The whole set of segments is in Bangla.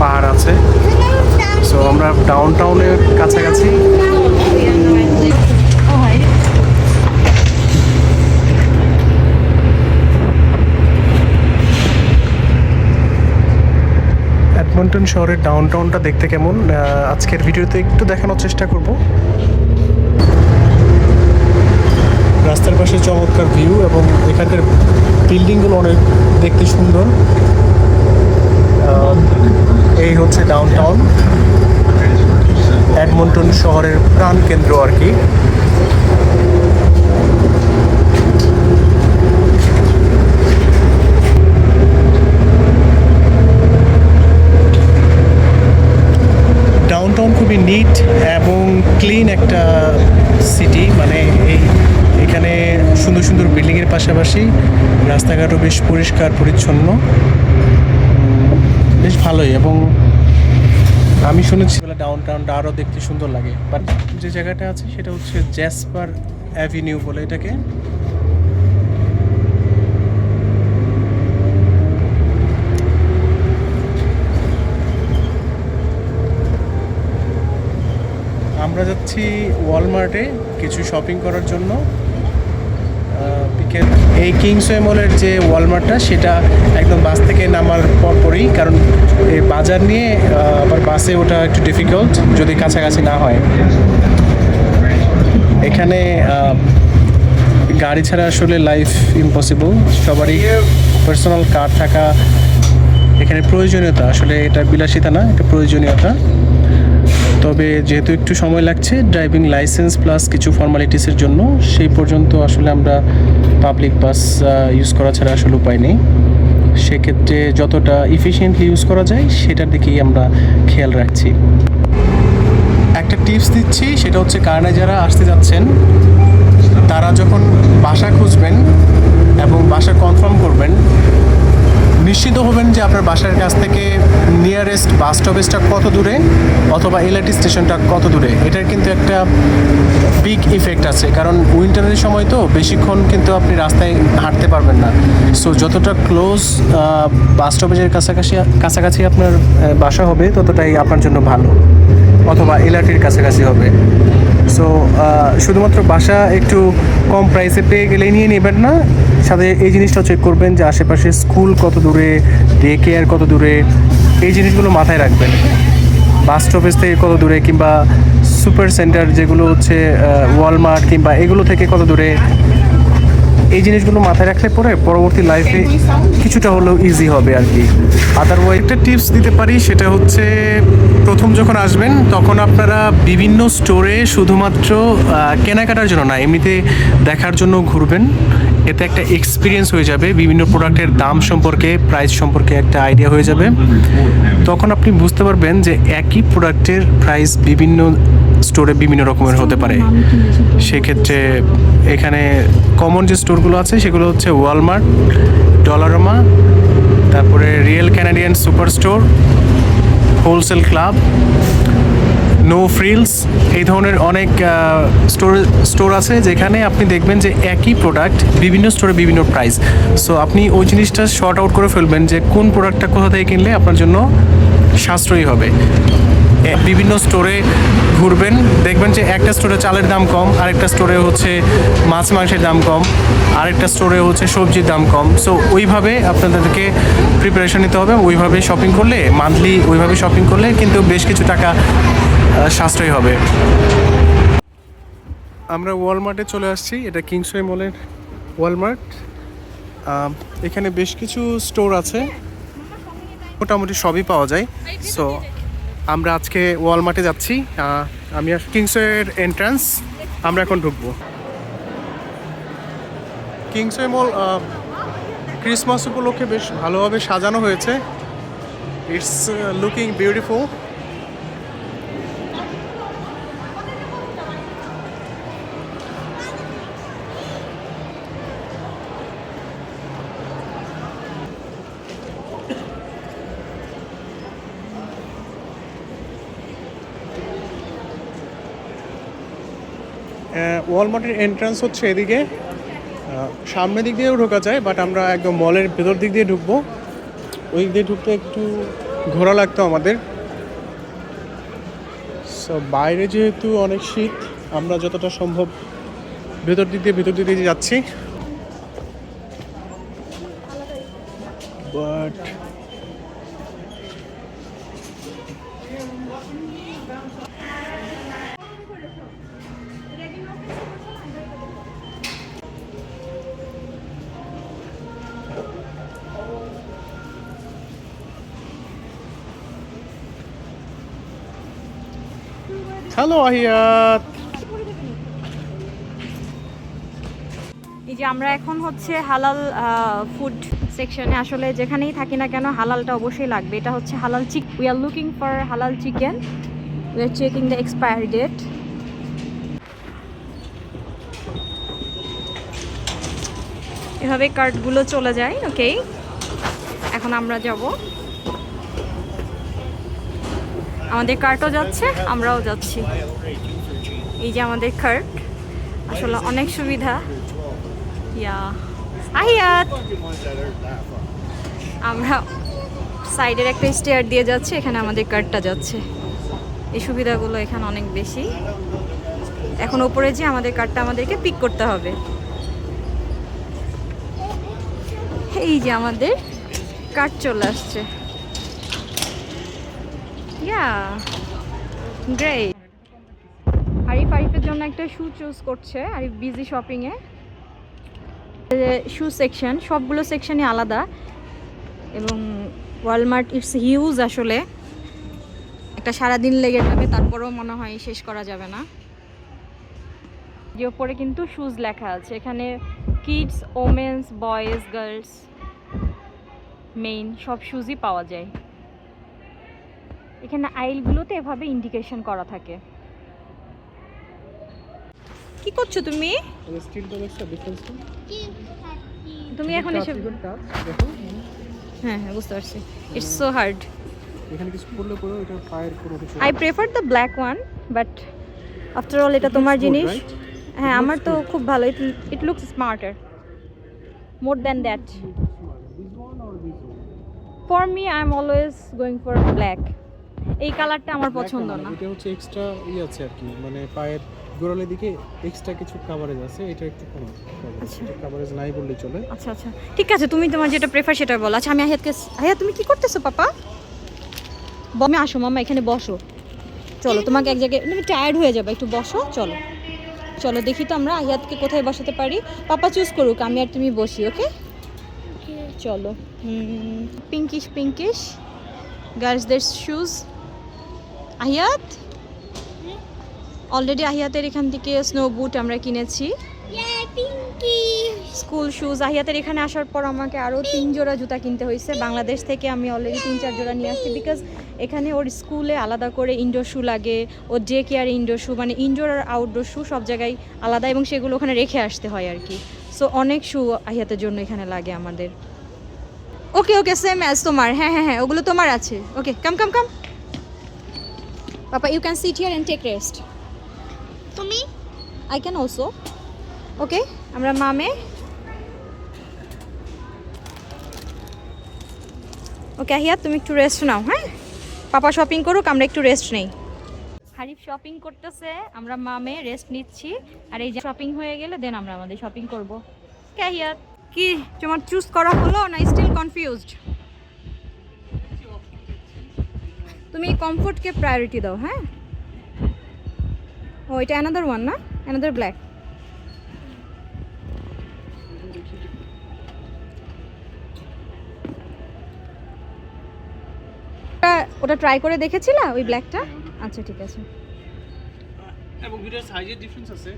পাহাড় আছে। সো আমরা ডাউন টাউনের কাছাকাছি। অ্যাডমন্টন শহরের ডাউন টাউনটা দেখতে কেমন? আজকের ভিডিওতে একটু দেখানোর চেষ্টা করব। রাস্তার পাশে চমৎকার ভিউ এবং এখানকার বিল্ডিংগুলো অনেক দেখতে সুন্দর। এই হচ্ছে ডাউন টাউন অ্যাডমন্টন শহরের প্রাণ কেন্দ্র আর কি। ডাউনটাউন খুবই নিট এবং ক্লিন একটা সিটি মানে এই এখানে সুন্দর সুন্দর বিল্ডিংয়ের পাশাপাশি রাস্তাঘাটও বেশ পরিষ্কার, পরিচ্ছন্ন। বেশ ভালোই এবং আমি শুনেছি ডাউন টাউনটা আরও দেখতে সুন্দর লাগে। বাট যে জায়গাটা আছে সেটা হচ্ছে জ্যাসপার অ্যাভিনিউ বলে এটাকে। আমরা যাচ্ছি ওয়ালমার্টে কিছু শপিং করার জন্য। বিকেল এই কিংসওয়ে মলের যে ওয়ালমার্টটা, সেটা একদম বাস থেকে নামার পরপরই, কারণ এই বাজার নিয়ে আবার বাসে ওঠা একটু ডিফিকাল্ট যদি কাছাকাছি না হয়। এখানে গাড়ি ছাড়া আসলে লাইফ ইম্পসিবল সবারই পার্সোনাল কার থাকা এখানে প্রয়োজনীয়তা, আসলে এটা বিলাসিতা না, এটা প্রয়োজনীয়তা। তবে যেহেতু একটু সময় লাগছে ড্রাইভিং লাইসেন্স প্লাস কিছু ফর্মালিটিসের জন্য, সেই পর্যন্ত আসলে আমরা পাবলিক বাস ইউজ করা ছাড়া আসলে উপায় নেই। সেক্ষেত্রে যতটা ইফিসিয়েন্টলি ইউজ করা যায়, সেটার দিকেই আমরা খেয়াল রাখছি। একটা টিপস দিচ্ছি, সেটা হচ্ছে কারণে যারা আসতে যাচ্ছেন, তারা যখন বাসা খুঁজবেন এবং বাসা কনফার্ম করবেন নিশ্চিত হবেন যে আপনার বাসার কাছ থেকে নিয়ারেস্ট বাস স্টপেজটা কত দূরে অথবা এলআরটি স্টেশনটা কত দূরে? এটার কিন্তু একটা বিগ ইফেক্ট আছে। কারণ উইন্টারের সময় তো বেশিক্ষণ কিন্তু আপনি রাস্তায় হাঁটতে পারবেন না। সো যতটা ক্লোজ বাস স্টপেজের কাছাকাছি কাছাকাছি আপনার বাসা হবে, ততটাই আপনার জন্য ভালো। অথবা এলআরটির কাছাকাছি হবে। সো শুধুমাত্র বাসা একটু কম প্রাইসে পেয়ে গেলেই নিয়ে নেবেন না। সাথে এই জিনিসটা চেক করবেন যে আশেপাশে স্কুল কত দূরে ডে কেয়ার কত দূরে, এই জিনিসগুলো মাথায় রাখবেন। বাস স্টপেজ থেকে কত দূরে কিংবা সুপার সেন্টার যেগুলো হচ্ছে ওয়ালমার্ট কিংবা এগুলো থেকে কত দূরে এই জিনিসগুলো মাথায় রাখলে পরে পরবর্তী লাইফে কিছুটা হলেও ইজি হবে আর কি। আদারওয়াইজ একটা টিপস দিতে পারি, সেটা হচ্ছে প্রথম যখন আসবেন, তখন আপনারা বিভিন্ন স্টোরে শুধুমাত্র কেনাকাটার জন্য না, এমনিতে দেখার জন্য ঘুরবেন। এতে একটা এক্সপিরিয়েন্স হয়ে যাবে, বিভিন্ন প্রোডাক্টের দাম সম্পর্কে প্রাইস সম্পর্কে একটা আইডিয়া হয়ে যাবে। তখন আপনি বুঝতে পারবেন যে একই প্রোডাক্টের প্রাইস বিভিন্ন স্টোরে বিভিন্ন রকমের হতে পারে। সেক্ষেত্রে এখানে কমন যে স্টোরগুলো আছে, সেগুলো হচ্ছে ওয়ালমার্ট ডলারমা তারপরে real Canadian super store wholesale club no frills এই ধরনের অনেক স্টোর স্টোর আছে যেখানে আপনি দেখবেন যে একই প্রোডাক্ট বিভিন্ন স্টোরে বিভিন্ন প্রাইস সো আপনি ওই জিনিসটা শর্ট আউট করে ফেলবেন যে কোন প্রোডাক্টটা কোথা থেকে কিনলে আপনার জন্য সাশ্রয়ী হবে। বিভিন্ন স্টোরে ঘুরবেন। দেখবেন যে একটা স্টোরে চালের দাম কম, আরেকটা স্টোরে হচ্ছে মাছ মাংসের দাম কম, আরেকটা স্টোরে হচ্ছে সবজির দাম কম। সো ওইভাবে আপনাদেরকে প্রিপারেশন নিতে হবে ওইভাবে শপিং করলে মান্থলি ওইভাবে শপিং করলে কিন্তু বেশ কিছু টাকা সাশ্রয়ী হবে। আমরা ওয়ালমার্টে চলে আসছি। এটা কিংসওয়ে মলের ওয়ালমার্ট এখানে বেশ কিছু স্টোর আছে। মোটামুটি সবই পাওয়া যায়। সো আমরা আজকে ওয়ালমার্টে যাচ্ছি। আমি কিংসওয়ের এন্ট্রান্স আমরা এখন ঢুকবো। কিংসওয়ে মল ক্রিসমাস উপলক্ষে বেশ ভালোভাবে সাজানো হয়েছে। ইটস লুকিং বিউটিফুল ওয়ালমার্টের এন্ট্রান্স হচ্ছে এদিকে। সামনের দিক দিয়েও ঢোকা যায় বাট আমরা একদম মলের ভেতর দিক দিয়ে ঢুকবো। ওই দিক দিয়ে ঢুকতে একটু ঘোরা লাগতো আমাদের। সো বাইরে যেহেতু অনেক শীত, আমরা যতটা সম্ভব ভেতর দিক দিয়ে ভেতর দিক দিয়ে যাচ্ছি। বাট হ্যালো আহিয়াত এই যে আমরা এখন হচ্ছে হালাল ফুড সেকশনে আসলে যেখানেই থাকি না কেন হালালটা অবশ্যই লাগবে। এটা হচ্ছে halal chick we are looking for halal chicken we are checking the expiry date এভাবে কার্ডগুলো চলে যায় ওকে এখন আমরা যাব। আমাদের কার্টও যাচ্ছে, আমরাও যাচ্ছি। এই যে আমাদের কার্ট আসলে অনেক সুবিধা। ইয়া আমরা সাইডের একটা স্টেয়ার দিয়ে যাচ্ছি, এখানে আমাদের কার্ডটা যাচ্ছে। এই সুবিধাগুলো এখানে অনেক বেশি। এখন ওপরে যে আমাদের কার্ডটা আমাদেরকে পিক করতে হবে। এই যে আমাদের কার্ড চলে আসছে। ইয়া গ্রেট আরিফ জন্য একটা শু চুজ করছে আরিফ বিজি শপিংয়ে শু সেকশন সবগুলো সেকশনই আলাদা। এবং ওয়ালমার্ট ইটস হিউজ আসলে। একটা সারাদিন লেগে যাবে, তারপরেও মনে হয় শেষ করা যাবে না। যে ওপরে কিন্তু শুজ লেখা আছে। এখানে kids women's boys girls men সব শুজই পাওয়া যায়। এখানে আইলগুলোতে এভাবে ইন্ডিকেশন করা থাকে। কি করছ তুমি? তুমি এখন এসে হ্যাঁ হ্যাঁ বুঝতে পারছি। ইটস সো হার্ড এখানে কিছু পড়লে পরে এটা পায়ের কোনো কিছু I prefer the black one but after all এটা তোমার জিনিস। হ্যাঁ আমার তো খুব ভালো। It it looks smarter more than that? For me I am always going for black এই কালারটা আমার পছন্দ না। এটা হচ্ছে এক্সট্রা ই আছে আর কি মানে পায়ের গোড়ালের দিকে এক্সট্রা কিছু কাভারেজ আছে এটা একটু কম আচ্ছা। এটা কাভারেজ নাই বললেই চলে। আচ্ছা আচ্ছা। ঠিক আছে তুমি তোমার যেটা প্রেফার সেটা বলো। আচ্ছা আমি আহিয়াতকে আহিয়া তুমি কি করতেছো পাপা? বমে আসো মামা এখানে বসো। চলো তোমাকে এক জায়গায় তুমি টায়ার্ড হয়ে যাবে একটু বসো চলো। চলো দেখি তো আমরা আহিয়াতকে কোথায় বসাতে পারি। পাপা চুজ করুক আমি আর তুমি বসি ওকে চলো। পিঙ্কিশ পিঙ্কিশ গার্লসদের শুজ আহিয়াত অলরেডি আহিয়াতের এখান থেকে স্নো বুট আমরা কিনেছি। স্কুল শুজ আহিয়াতের এখানে আসার পর আমাকে আরও তিন জোড়া জুতা কিনতে হয়েছে। বাংলাদেশ থেকে আমি অলরেডি তিন চার জোড়া নিয়ে আসছি বিকজ এখানে ওর স্কুলে আলাদা করে ইনডোর শু লাগে ওর ডে কেয়ার ইনডোর শু মানে ইনডোর আর আউটডোর শু সব জায়গায় আলাদা এবং সেগুলো ওখানে রেখে আসতে হয় আর কি। সো অনেক শু আহিয়াতের জন্য এখানে লাগে আমাদের। ওকে ওকে সেম অ্যাজ তোমার। হ্যাঁ হ্যাঁ হ্যাঁ ওগুলো তোমার আছে। Okay come come come papa you can sit here and take rest তুমি? আই ক্যান অলসো ওকে আমরা মামে ওকে আহিয়া তুমি একটু রেস্ট নাও হ্যাঁ? পাপা শপিং করুক আমরা একটু রেস্ট নেই। হারিফ শপিং করতেছে আমরা মামে রেস্ট নিচ্ছি। আর এই যে শপিং হয়ে গেলে দেন আমরা আমাদের শপিং করব। কে আহিয়া কি তোমার চুজ করা হলো না স্টিল কনফিউজড তুমি কমফোর্টকে প্রায়োরিটি দাও হ্যাঁ? ও এটা অ্যানাদার ওয়ান না? অ্যানাদার ব্ল্যাক ওটা ট্রাই করে দেখেছিলা ওই ব্ল্যাকটা আচ্ছা ঠিক আছে। এবং দুইটার সাইজের ডিফারেন্স আছে।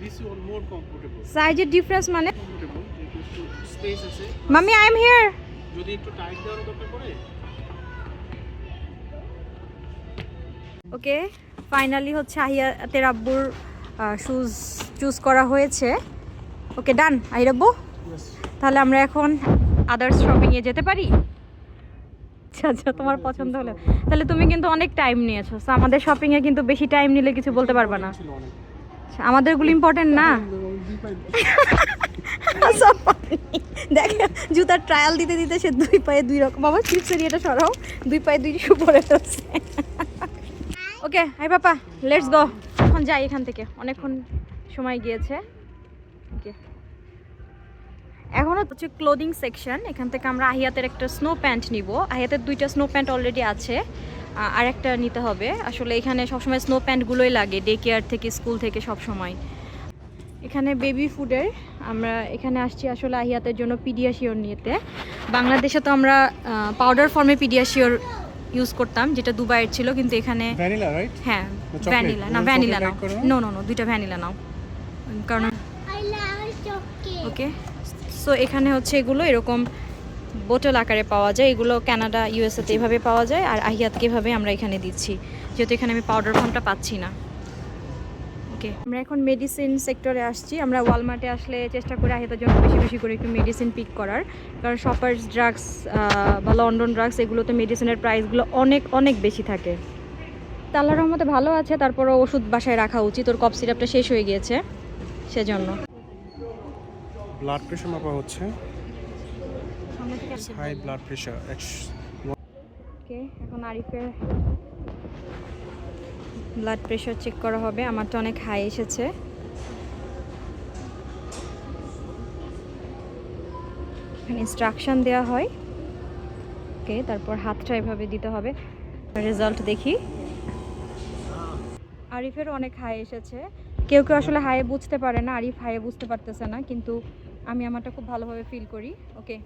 দিস ওয়ান মোর কমফোর্টেবল সাইজের ডিফারেন্স মানে? স্পেস আছে। মাম্মি আই এম হিয়ার যদি একটু টাইট দেওয়ার দরকার পড়ে? ওকে ফাইনালি হচ্ছে আহিয়াতের আব্বুর শুজ চুজ করা হয়েছে। ওকে ডান আহিরাব্বু? তাহলে আমরা এখন আদার্স শপিংয়ে যেতে পারি? আচ্ছা আচ্ছা তোমার পছন্দ হলো। তাহলে তুমি কিন্তু অনেক টাইম নিয়েছো আমাদের শপিংয়ে কিন্তু বেশি টাইম নিলে কিছু বলতে পারবা না। অনেক। আমাদেরগুলো ইম্পর্টেন্ট না। দেখ, জুতার ট্রায়াল দিতে দিতে সে দুই পায়ে দুই রকম, বাবা চিপসের এটা সরাও, দুই পায়ে দুই শু পরে ফেলছে। ওকে হাই পাপা লেটস গো এখন যাই এখান থেকে, অনেকক্ষণ সময় গিয়েছে। ওকে এখনও হচ্ছে ক্লোদিং সেকশন এখান থেকে আমরা আহিয়াতের একটা স্নো প্যান্ট নিব। আহিয়াতের দুইটা স্নো প্যান্ট অলরেডি আছে আর একটা নিতে হবে। আসলে এখানে সবসময় স্নো প্যান্টগুলোই লাগে ডে কেয়ার থেকে স্কুল থেকে সব সময় এখানে বেবি ফুডের আমরা এখানে আসছি আসলে আহিয়াতের জন্য পিডিয়াশিওর নিতে। বাংলাদেশে তো আমরা পাউডার ফর্মে পিডিয়াশিওর ইউজ করতাম যেটা দুবাইয়ের ছিল কিন্তু এখানে হ্যাঁ ভ্যানিলা না ভ্যানিলা নাও। না? নো দুইটা ভ্যানিলা নাও। কারণ. ওকে সো এখানে হচ্ছে এগুলো এরকম বোতল আকারে পাওয়া যায়। এগুলো কানাডা ইউএসএতে এইভাবে পাওয়া যায় আর আহিয়াতকে এভাবে আমরা এখানে দিচ্ছি। যেহেতু এখানে আমি পাউডার ফর্মটা পাচ্ছি না। ওকে আমরা এখন মেডিসিন সেক্টরে আসছি। আমরা ওয়ালমার্টে আসলে চেষ্টা করি আহিয়াতের জন্য বেশি বেশি করে একটু মেডিসিন পিক করার। কারণ শপার্স ড্রাগস বা লন্ডন ড্রাগস এগুলোতে মেডিসিনের প্রাইসগুলো অনেক অনেক বেশি থাকে। আল্লাহর রহমতে ভালো আছে। তারপরও ওষুধ বাসায় রাখা উচিত। ওর কফ সিরাপটা শেষ হয়ে গিয়েছে। সেজন্য। ব্লাড প্রেশার মাপা হচ্ছে? হাই ব্লাড প্রেশার ওকে এখন আরিফের ব্লাড প্রেশার চেক করা হবে আমার তো অনেক হাই এসেছে। ইনস্ট্রাকশন দেওয়া হয়। ওকে তারপর হাতটা এভাবে দিতে হবে। রেজাল্ট দেখি। আরিফের অনেক হাই এসেছে। কেউ কেউ আসলে হাই বুঝতে পারে না, আরিফ হাই বুঝতে পারতেছে না, কিন্তু আমি আমারটা খুব ভালোভাবে ফিল করি। ওকে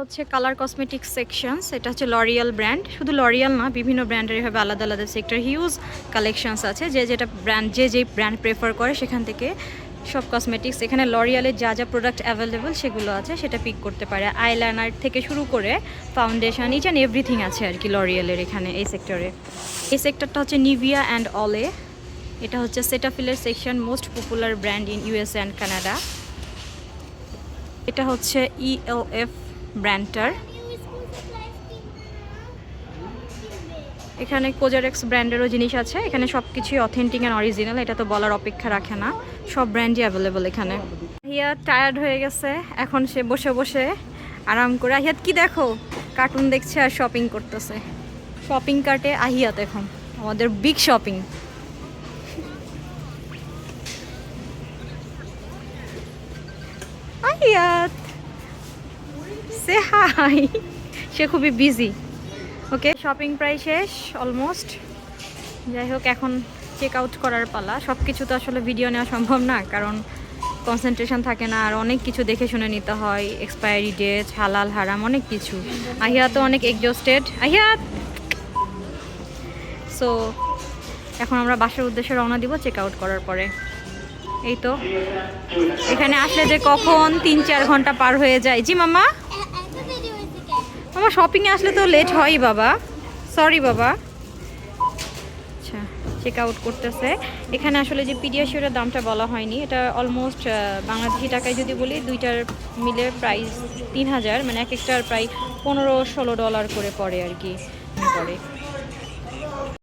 হচ্ছে কালার কসমেটিক্স সেকশনস, এটা হচ্ছে লরিয়াল ব্র্যান্ড শুধু লরিয়াল না, বিভিন্ন ব্র্যান্ডের এভাবে আলাদা আলাদা সেক্টর হিউজ কালেকশনস আছে। যে যেটা ব্র্যান্ড যে যে ব্র্যান্ড প্রেফার করে, সেখান থেকে সব কসমেটিক্স এখানে লরিয়ালের যা যা প্রোডাক্ট অ্যাভেলেবল সেগুলো আছে, সেটা পিক করতে পারে। আইলাইনার থেকে শুরু করে ফাউন্ডেশন ইচ অ্যান্ড এভরিথিং আছে আর কি লরিয়ালের এখানে, এই সেক্টরে এই সেক্টরটা হচ্ছে নিভিয়া অ্যান্ড অলে এটা হচ্ছে সেটাফিলের section most popular brand in USA and Canada এটা হচ্ছে E ইএলএফ ব্র্যান্ডটার. এখানে কোজারেক্স ব্র্যান্ডেরও জিনিস আছে। এখানে সব কিছুই অথেন্টিক অ্যান্ড অরিজিনাল এটা তো বলার অপেক্ষা রাখে না। সব ব্র্যান্ডই অ্যাভেলেবল এখানে। হিয়া টায়ার্ড হয়ে গেছে। এখন সে বসে বসে আরাম করে আহিয়াত কি দেখো? কার্টুন দেখছে আর শপিং করতেছে। শপিং কার্টে আহিয়াত এখন। আমাদের বিগ শপিং আহিয়াত! সে হাই সে খুবই বিজি ওকে শপিং প্রায় শেষ অলমোস্ট যাই হোক, এখন চেক আউট করার পালা। সব কিছু তো আসলে ভিডিও নেওয়া সম্ভব না, কারণ কনসেন্ট্রেশন থাকে না, আর অনেক কিছু দেখে শুনে নিতে হয়। এক্সপায়ারি ডেট হালাল, হারাম, অনেক কিছু। আহিয়া তো অনেক এক্সস্টেড আহিয়াত সো এখন আমরা বাসার উদ্দেশ্যে রওনা দিব চেক আউট করার পরে। এই তো। এখানে আসলে যে কখন তিন চার ঘণ্টা পার হয়ে যায়। জি মামা? আমার শপিংয়ে আসলে তো লেট হয়ই বাবা। সরি বাবা। আচ্ছা চেক আউট করতেছে। এখানে আসলে যে পিডিয়াশিওরের দামটা বলা হয়নি, এটা অলমোস্ট বাংলাদেশি টাকায় যদি বলি, দুইটার মিলে প্রাইস তিন হাজার মানে এক একটার প্রায় পনেরো ষোলো ডলার করে পড়ে আর কি। পড়ে।